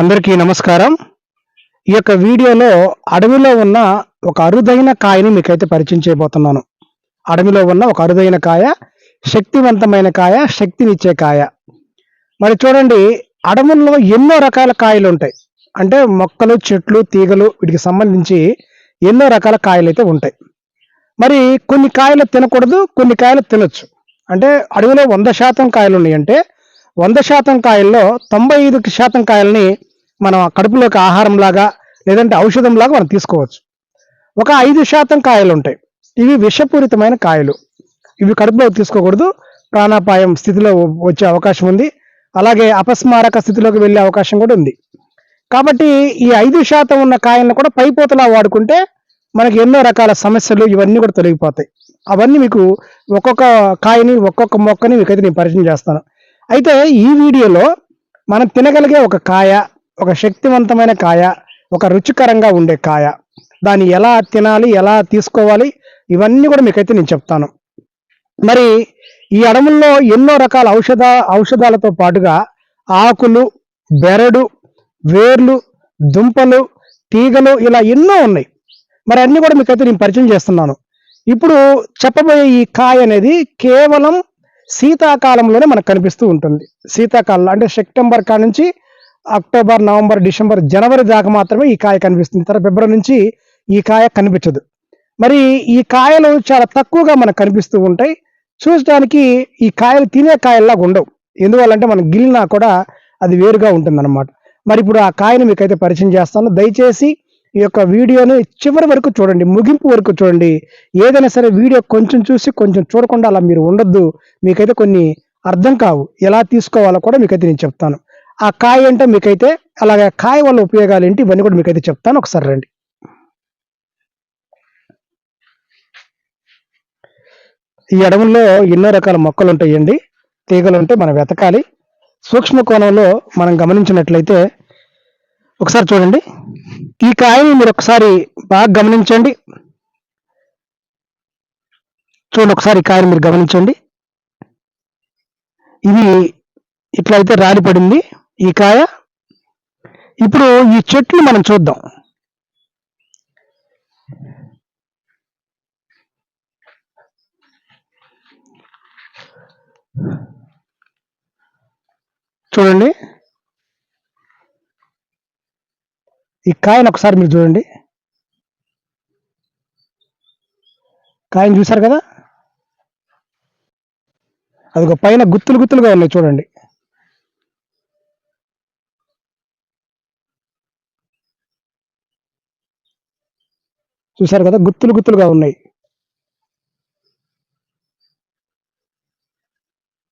అందరికీ నమస్కారం. ఈ యొక్క వీడియోలో అడవిలో ఉన్న ఒక అరుదైన కాయని మీకైతే పరిచయం చేయబోతున్నాను. అడవిలో ఉన్న ఒక అరుదైన కాయ శక్తివంతమైన కాయ శక్తినిచ్చే కాయ. మరి చూడండి అడవుల్లో ఎన్నో రకాల కాయలు ఉంటాయి. అంటే మొక్కలు చెట్లు తీగలు వీటికి సంబంధించి ఎన్నో రకాల కాయలు అయితే ఉంటాయి. మరి కొన్ని కాయలు తినకూడదు కొన్ని కాయలు తినొచ్చు. అంటే అడవిలో వంద శాతం కాయలు ఉన్నాయంటే వంద శాతం కాయల్లో తొంభై ఐదు శాతం కాయల్ని మనం కడుపులోకి ఆహారం లాగా లేదంటే ఔషధం లాగా మనం తీసుకోవచ్చు. ఒక ఐదు శాతం కాయలు ఉంటాయి. ఇవి విషపూరితమైన కాయలు. ఇవి కడుపులోకి తీసుకోకూడదు. ప్రాణాపాయం స్థితిలో వచ్చే అవకాశం ఉంది. అలాగే అపస్మారక స్థితిలోకి వెళ్ళే అవకాశం కూడా ఉంది. కాబట్టి ఈ ఐదు శాతం ఉన్న కాయలను కూడా పైపోతలా వాడుకుంటే మనకి ఎన్నో రకాల సమస్యలు ఇవన్నీ కూడా తొలగిపోతాయి. అవన్నీ మీకు ఒక్కొక్క కాయని ఒక్కొక్క మొక్కని మీకైతే నేను పరిచయం చేస్తాను. అయితే ఈ వీడియోలో మనం తినగలిగే ఒక కాయ ఒక శక్తివంతమైన కాయ ఒక రుచికరంగా ఉండే కాయ. దాన్ని ఎలా తినాలి ఎలా తీసుకోవాలి ఇవన్నీ కూడా మీకైతే నేను చెప్తాను. మరి ఈ అడవుల్లో ఎన్నో రకాల ఔషధ ఔషధాలతో పాటుగా ఆకులు బెరడు వేర్లు దుంపలు తీగలు ఇలా ఎన్నో ఉన్నాయి. మరి అన్నీ కూడా మీకైతే నేను పరిచయం చేస్తున్నాను. ఇప్పుడు చెప్పబోయే ఈ కాయ అనేది కేవలం శీతాకాలంలోనే మనకు కనిపిస్తూ ఉంటుంది. శీతాకాలం అంటే సెప్టెంబర్ కాడ నుంచి అక్టోబర్ నవంబర్ డిసెంబర్ జనవరి దాకా మాత్రమే ఈ కాయ కనిపిస్తుంది. తర్వాత ఫిబ్రవరి నుంచి ఈ కాయ కనిపించదు. మరి ఈ కాయలు చాలా తక్కువగా మనకు కనిపిస్తూ ఉంటాయి. చూసడానికి ఈ కాయలు తినే కాయల్లాగా ఉండవు. ఎందువల్లంటే మనం గిల్లినా కూడా అది వేరుగా ఉంటుందన్నమాట. మరి ఇప్పుడు ఆ కాయను మీకైతే పరిచయం చేస్తాను. దయచేసి ఈ యొక్క వీడియోని చివరి వరకు చూడండి. ముగింపు వరకు చూడండి. ఏదైనా సరే వీడియో కొంచెం చూసి కొంచెం చూడకుండా అలా మీరు ఉండొద్దు. మీకైతే కొన్ని అర్థం కావు. ఎలా తీసుకోవాలో కూడా మీకైతే నేను చెప్తాను. ఆ కాయ అంటే మీకైతే అలాగే కాయ వల్ల ఉపయోగాలు ఏంటి? ఇవన్నీ కూడా మీకైతే చెప్తాను. ఒకసారి రండి. ఈ అడవుల్లో ఎన్నో రకాల మొక్కలు ఉంటాయండి తీగలు ఉంటే మనం వెతకాలి. సూక్ష్మ కోణంలో మనం గమనించినట్లయితే ఒకసారి చూడండి. ఈ కాయని మీరు ఒకసారి బాగా గమనించండి. చూడండి ఒకసారి కాయని మీరు గమనించండి. ఇది ఇట్లా అయితే ఈ కాయ? ఇప్పుడు ఈ చెట్లు మనం చూద్దాం. చూడండి. ఈ కాయను ఒకసారి మీరు చూడండి. కాయను చూశారు కదా? అదిగో పైన గుత్తులు గుత్తులుగా ఉన్నాయి చూడండి. చూశారు కదా? గుత్తులు గుత్తులుగా ఉన్నాయి.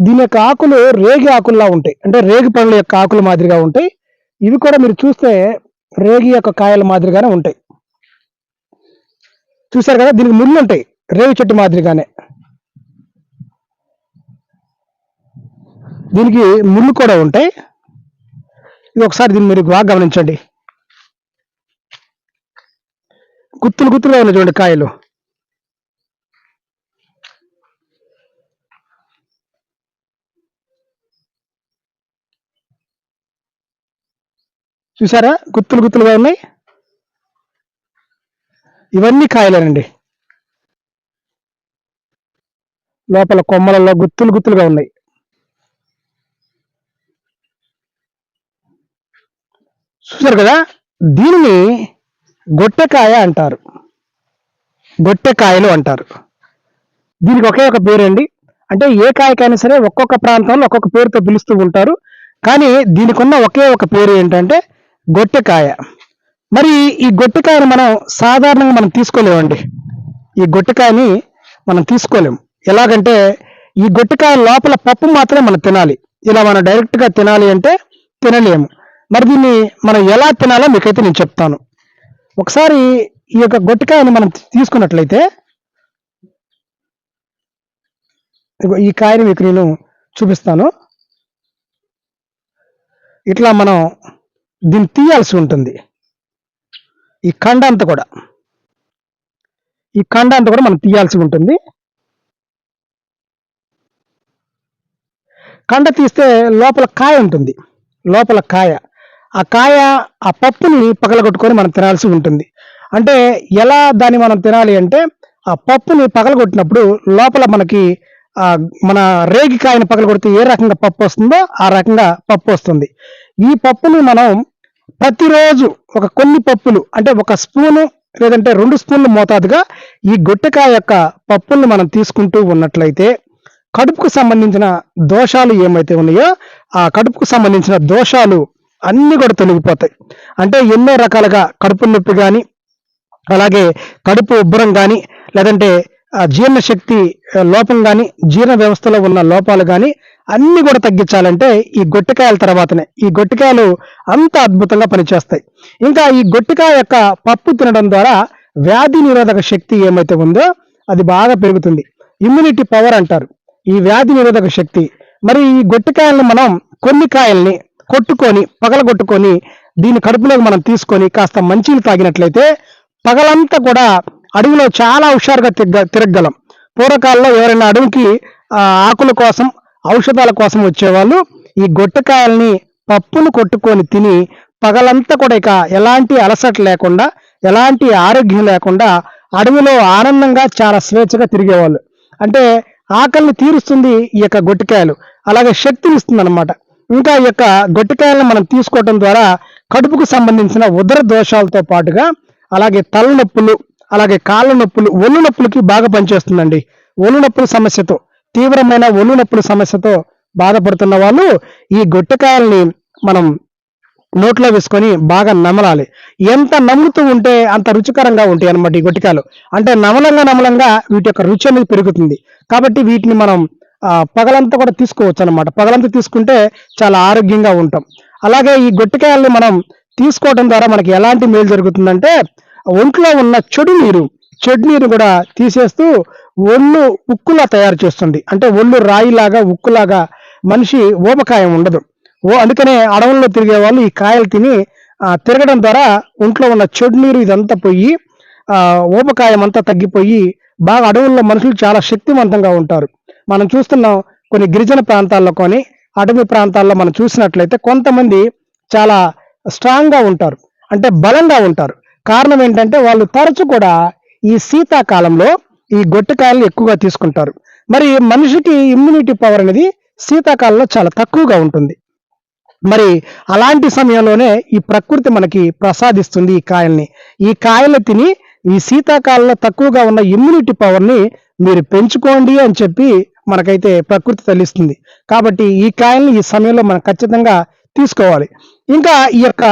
దీని యొక్క ఆకులు రేగి ఆకుల్లా ఉంటాయి. అంటే రేగి పండ్ల యొక్క ఆకుల మాదిరిగా ఉంటాయి. ఇవి కూడా మీరు చూస్తే రేగి యొక్క కాయల మాదిరిగానే ఉంటాయి. చూశారు కదా? దీనికి ముళ్ళు ఉంటాయి. రేగి చెట్టు మాదిరిగానే. దీనికి ముళ్ళు కూడా ఉంటాయి. ఇది ఒకసారి దీన్ని మీరు బాగా గమనించండి. గుత్తులు గుత్తులు ఉన్నాయి చూడండి కాయలు. చూసారా? గుత్తులు గుత్తులుగా ఉన్నాయి. ఇవన్నీ కాయలేనండి. లోపల కొమ్మలలో గుత్తులు గుత్తులుగా ఉన్నాయి. చూసారు కదా? దీనిని గొట్టెకాయ అంటారు. గొట్టెకాయలు అంటారు. దీనికి ఒకే ఒక పేరండి. అంటే ఏ కాయకైనా సరే ఒక్కొక్క ప్రాంతంలో ఒక్కొక్క పేరుతో పిలుస్తూ ఉంటారు. కానీ దీనికి ఉన్న ఒకే ఒక పేరు ఏంటంటే గొట్టెకాయ. మరి ఈ గొట్టెకాయను మనం సాధారణంగా మనం తీసుకోలేమండి. ఈ గొట్టెకాయని మనం తీసుకోలేం. ఎలాగంటే ఈ గొట్టెకాయ లోపల పప్పు మాత్రమే మనం తినాలి. ఇలా మనం డైరెక్ట్గా తినాలి అంటే తినలేము. మరి దీన్ని మనం ఎలా తినాలో మీకైతే నేను చెప్తాను. ఒకసారి ఈ యొక్క గొట్టికాయని మనం తీసుకున్నట్లయితే ఈ కాయని మీకు నేను చూపిస్తాను. ఇట్లా మనం దీన్ని తీయాల్సి ఉంటుంది. ఈ కండ అంతా కూడా. ఈ కండ అంతా కూడా మనం తీయాల్సి ఉంటుంది. కండ తీస్తే లోపల కాయ ఉంటుంది. లోపల కాయ. ఆ కాయ ఆ పప్పుని పగలగొట్టుకొని మనం తినాల్సి ఉంటుంది. అంటే ఎలా దాన్ని మనం తినాలి అంటే ఆ పప్పుని పగలగొట్టినప్పుడు లోపల మనకి ఆ మన రేగికాయని పగలగొడితే ఏ రకంగా పప్పు వస్తుందో ఆ రకంగా పప్పు వస్తుంది. ఈ పప్పుని మనం ప్రతిరోజు ఒక కొన్ని పప్పులు అంటే ఒక స్పూను లేదంటే రెండు స్పూన్లు మోతాదుగా ఈ గొట్టెకాయ యొక్క పప్పుల్ని మనం తీసుకుంటూ ఉన్నట్లయితే కడుపుకు సంబంధించిన దోషాలు ఏమైతే ఉన్నాయో ఆ కడుపుకు సంబంధించిన దోషాలు అన్ని కూడా తొలగిపోతాయి. అంటే ఎన్నో రకాలుగా కడుపు నొప్పి కానీ అలాగే కడుపు ఉబ్బరం కానీ లేదంటే జీర్ణశక్తి లోపం కానీ జీర్ణ వ్యవస్థలో ఉన్న లోపాలు కానీ అన్ని కూడా తగ్గించాలంటే ఈ గొట్టికాయల తర్వాతనే. ఈ గొట్టికాయలు అంత అద్భుతంగా పనిచేస్తాయి. ఇంకా ఈ గొట్టికాయ యొక్క పప్పు తినడం ద్వారా వ్యాధి నిరోధక శక్తి ఏమైతే ఉందో అది బాగా పెరుగుతుంది. ఇమ్యూనిటీ పవర్ అంటారు. ఈ వ్యాధి నిరోధక శక్తి. మరి ఈ గొట్టికాయలను మనం కొన్ని కాయల్ని కొట్టుకొని పగలగొట్టుకొని దీని కడుపులోకి మనం తీసుకొని కాస్త మంచిని తాగినట్లయితే పగలంతా కూడా అడవిలో చాలా హుషారుగా తిరగ తిరగలం పూర్వకాలంలో ఎవరైనా అడవికి ఆకుల కోసం ఔషధాల కోసం వచ్చేవాళ్ళు ఈ గొట్టకాయల్ని పప్పును కొట్టుకొని తిని పగలంతా కూడా ఇక ఎలాంటి అలసట లేకుండా ఎలాంటి ఆరోగ్యం లేకుండా అడవిలో ఆనందంగా చాలా స్వేచ్ఛగా తిరిగేవాళ్ళు. అంటే ఆకలిని తీరుస్తుంది ఈ యొక్క గొట్టికాయలు. అలాగే శక్తిని ఇస్తుంది అనమాట ఇంకా ఈ యొక్క గొట్టికాయలను మనం తీసుకోవడం ద్వారా కడుపుకు సంబంధించిన ఉదర దోషాలతో పాటుగా అలాగే తలనొప్పులు అలాగే కాళ్ళ నొప్పులు ఒళ్ళు నొప్పులకి బాగా పనిచేస్తుందండి. ఒళ్ళు నొప్పుల సమస్యతో తీవ్రమైన ఒళ్ళు నొప్పుల సమస్యతో బాధపడుతున్న వాళ్ళు ఈ గొట్టకాయల్ని మనం నోట్లో వేసుకొని బాగా నమలాలి. ఎంత నమ్ముతూ ఉంటే అంత రుచికరంగా ఉంటాయి అన్నమాట ఈ గొట్టికాయలు. అంటే నమలంగా నమలంగా వీటి యొక్క రుచి అనేది పెరుగుతుంది. కాబట్టి వీటిని మనం పగలంతా కూడా తీసుకోవచ్చు అనమాట పగలంతా తీసుకుంటే చాలా ఆరోగ్యంగా ఉంటాం. అలాగే ఈ గొట్టికాయల్ని మనం తీసుకోవడం ద్వారా మనకి ఎలాంటి మేలు జరుగుతుందంటే ఒంట్లో ఉన్న చెడు నీరు చెడు నీరు కూడా తీసేస్తూ ఒళ్ళు ఉక్కులా తయారు చేస్తుంది. అంటే ఒళ్ళు రాయిలాగా ఉక్కులాగా మనిషి ఊబకాయం ఉండదు. ఓ అందుకనే అడవుల్లో తిరిగే వాళ్ళు ఈ కాయలు తిని తిరగడం ద్వారా ఒంట్లో ఉన్న చెడు నీరు ఇదంతా పోయి ఆ, అంతా తగ్గిపోయి బాగా అడవుల్లో మనుషులు చాలా శక్తివంతంగా ఉంటారు. మనం చూస్తున్నాం కొన్ని గిరిజన ప్రాంతాల్లో కానీ అటవీ ప్రాంతాల్లో మనం చూసినట్లయితే కొంతమంది చాలా స్ట్రాంగ్గా ఉంటారు. అంటే బలంగా ఉంటారు. కారణం ఏంటంటే వాళ్ళు తరచు కూడా ఈ శీతాకాలంలో ఈ గొట్టకాయలు ఎక్కువగా తీసుకుంటారు. మరి మనిషికి ఇమ్యూనిటీ పవర్ అనేది శీతాకాలంలో చాలా తక్కువగా ఉంటుంది. మరి అలాంటి సమయంలోనే ఈ ప్రకృతి మనకి ప్రసాదిస్తుంది ఈ కాయల్ని. ఈ కాయలు తిని ఈ శీతాకాలంలో తక్కువగా ఉన్న ఇమ్యూనిటీ పవర్ని మీరు పెంచుకోండి అని చెప్పి మనకైతే ప్రకృతి తల్లిస్తుంది. కాబట్టి ఈ కాయల్ని ఈ సమయంలో మనం ఖచ్చితంగా తీసుకోవాలి. ఇంకా ఈ యొక్క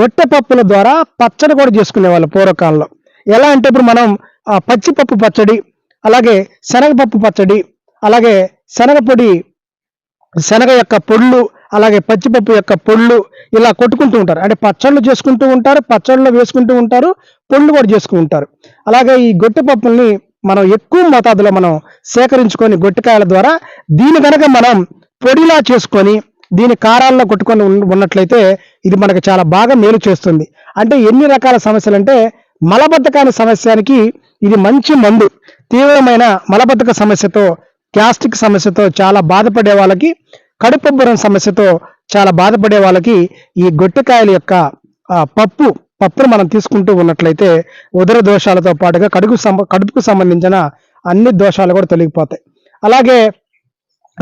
గొట్టె పప్పుల ద్వారా పచ్చడి కూడా చేసుకునేవాళ్ళు పూర్వకాలంలో. ఎలా అంటే ఇప్పుడు మనం ఆ, పచ్చిపప్పు పచ్చడి అలాగే శనగపప్పు పచ్చడి అలాగే శనగపొడి శనగ యొక్క పొళ్ళు అలాగే పచ్చిపప్పు యొక్క పొళ్ళు ఇలా కొట్టుకుంటూ ఉంటారు. అంటే పచ్చళ్ళు చేసుకుంటూ ఉంటారు పచ్చళ్ళు వేసుకుంటూ ఉంటారు పొళ్ళు కూడా చేసుకుంటూ ఉంటారు. అలాగే ఈ గొట్టె పప్పుల్ని మనం ఎక్కువ మోతాదులో మనం సేకరించుకొని గొట్టికాయల ద్వారా దీని కనుక మనం పొడిలా చేసుకొని దీని కారాల్లో కొట్టుకొని ఉన్నట్లయితే ఇది మనకు చాలా బాగా మేలు చేస్తుంది. అంటే ఎన్ని రకాల సమస్యలు అంటే మలబద్ధకాని సమస్యానికి ఇది మంచి మందు. తీవ్రమైన మలబద్ధక సమస్యతో గ్యాస్ట్రిక్ సమస్యతో చాలా బాధపడే వాళ్ళకి కడుపుబ్బరం సమస్యతో చాలా బాధపడే వాళ్ళకి ఈ గొట్టికాయల యొక్క పప్పు పప్పును మనం తీసుకుంటూ ఉన్నట్లయితే ఉదర దోషాలతో పాటుగా కడుపు కడుపుకు సంబంధించిన అన్ని దోషాలు కూడా తొలగిపోతాయి. అలాగే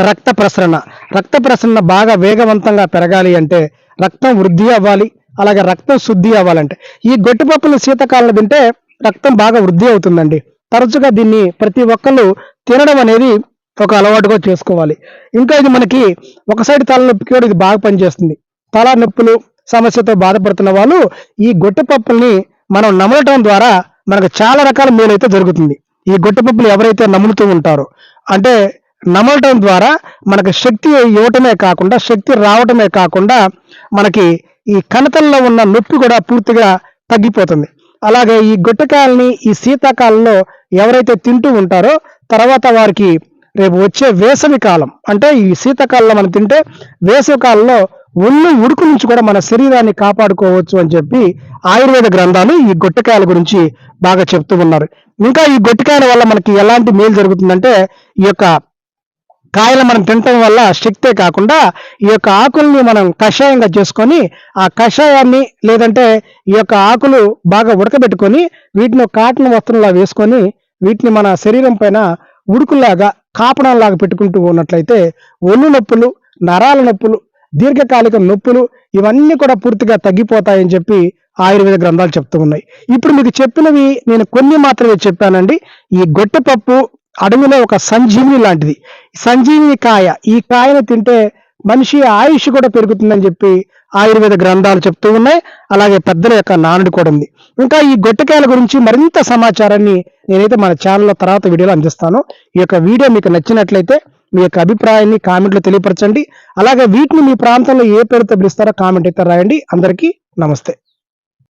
రక్త ప్రసరణ. రక్త ప్రసరణ బాగా వేగవంతంగా పెరగాలి అంటే రక్తం వృద్ధి అవ్వాలి అలాగే రక్తం శుద్ధి అవ్వాలంటే. ఈ గొట్టిపప్పులు శీతాకాలంలో తింటే రక్తం బాగా వృద్ధి అవుతుందండి. తరచుగా దీన్ని ప్రతి ఒక్కళ్ళు తినడం అనేది ఒక అలవాటుగా చేసుకోవాలి. ఇంకా ఇది మనకి ఒక సైడ్ తలనొప్పికి కూడా ఇది బాగా పనిచేస్తుంది. తల నొప్పులు సమస్యతో బాధపడుతున్న వాళ్ళు ఈ గొట్టెపప్పుల్ని మనం నమలటం ద్వారా మనకు చాలా రకాల మేలైతే జరుగుతుంది. ఈ గొట్టెపప్పులు ఎవరైతే నములుతూ ఉంటారో అంటే నమలటం ద్వారా మనకు శక్తి ఇవ్వటమే కాకుండా శక్తి రావటమే కాకుండా మనకి ఈ కణతల్లో ఉన్న నొప్పి కూడా పూర్తిగా తగ్గిపోతుంది. అలాగే ఈ గొట్టకాయల్ని ఈ శీతాకాలంలో ఎవరైతే తింటూ ఉంటారో తర్వాత వారికి రేపు వచ్చే వేసవి కాలం అంటే ఈ శీతాకాలంలో మనం తింటే వేసవి కాలంలో ఒళ్ళు ఉడుకు నుంచి కూడా మన శరీరాన్ని కాపాడుకోవచ్చు అని చెప్పి ఆయుర్వేద గ్రంథాలు ఈ గొట్టకాయల గురించి బాగా చెప్తూ ఉన్నారు. ఇంకా ఈ గొట్టకాయల వల్ల మనకి ఎలాంటి మేలు జరుగుతుందంటే ఈ యొక్క కాయలు మనం తినటం వల్ల శక్తే కాకుండా ఈ యొక్క ఆకుల్ని మనం కషాయంగా చేసుకొని ఆ కషాయాన్ని లేదంటే ఈ యొక్క ఆకులు బాగా ఉడకబెట్టుకొని వీటిని కాటన్ వస్త్రంలా వేసుకొని వీటిని మన శరీరం పైన ఉడుకులాగా కాపడంలాగా పెట్టుకుంటూ ఉన్నట్లయితే ఒళ్ళు నొప్పులు నరాల నొప్పులు దీర్ఘకాలిక నొప్పులు ఇవన్నీ కూడా పూర్తిగా తగ్గిపోతాయని చెప్పి ఆయుర్వేద గ్రంథాలు చెప్తూ ఉన్నాయి. ఇప్పుడు మీకు చెప్పినవి నేను కొన్ని మాత్రమే చెప్పానండి. ఈ గొట్టపప్పు అడవిలో ఒక సంజీవిని లాంటిది. సంజీవిని కాయ. ఈ కాయను తింటే మనిషి ఆయుష్ కూడా పెరుగుతుందని చెప్పి ఆయుర్వేద గ్రంథాలు చెప్తూ ఉన్నాయి. అలాగే పెద్దల యొక్క నానుడు కూడా ఉంది. ఇంకా ఈ గొట్టకాయల గురించి మరింత సమాచారాన్ని నేనైతే మన ఛానల్లో తర్వాత వీడియోలో అందిస్తాను. ఈ యొక్క వీడియో మీకు నచ్చినట్లయితే మీ యొక్క అభిప్రాయాన్ని కామెంట్లో తెలియపరచండి. అలాగే వీటిని మీ ప్రాంతంలో ఏ పేరుతో పిలుస్తారో కామెంట్ అయితే రాయండి. అందరికీ నమస్తే.